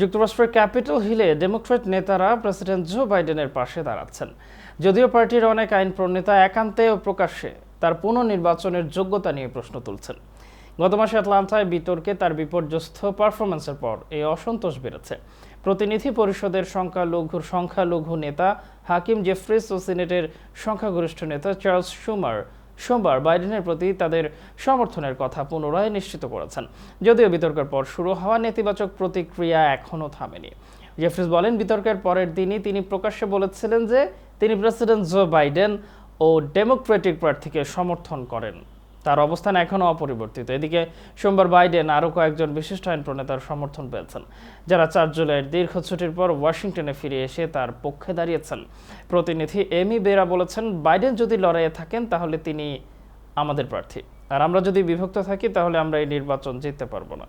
যুক্তরাষ্ট্রের ক্যাপিটাল হিলে ডেমোক্রেট নেতারা প্রেসিডেন্ট জো বাইডেনের পাশে দাঁড়াচ্ছেন। যদিও পার্টির অনেক আইন প্রণেতা একান্তে ও প্রকাশ্যে তার পুনর্নির্বাচনের যোগ্যতা নিয়ে প্রশ্ন তুলছেন। গত মাসে আটলান্টায় বিতর্কে তার বিপর্যস্ত পারফরমেন্সের পর এই অসন্তোষ বেড়েছে। প্রতিনিধি পরিষদের সংখ্যালঘুর সংখ্যালঘু নেতা হাকিম জেফ্রিস ও সিনেটের সংখ্যাগরিষ্ঠ নেতা চার্লস শুমার সোমবার বাইডেনের প্রতি তাদের সমর্থনের কথা পুনরায় নিশ্চিত করেছেন। যদিও বিতর্কের পর শুরু হওয়া নেতিবাচক প্রতিক্রিয়া এখনও থামেনি। জেফ্রিস বলেন, বিতর্কের পরের দিনই তিনি প্রকাশ্যে বলেছিলেন যে তিনি প্রেসিডেন্ট জো বাইডেন ও ডেমোক্রেটিক প্রার্থীকে সমর্থন করেন। তার অবস্থান এখনও অপরিবর্তিত। এদিকে সোমবার বাইডেন আরও কয়েকজন বিশিষ্ট আইন প্রণেতার সমর্থন পেয়েছেন। যারা চার জুলাইয়ের দীর্ঘ ছুটির পর ওয়াশিংটনে ফিরে এসে তার পক্ষে দাঁড়িয়েছেন। প্রতিনিধি এমি বেরা বলেছেন, বাইডেন যদি লড়াইয়ে থাকেন, তাহলে তিনি আমাদের প্রার্থী। আর আমরা যদি বিভক্ত থাকি, তাহলে আমরা এই নির্বাচন জিততে পারব না।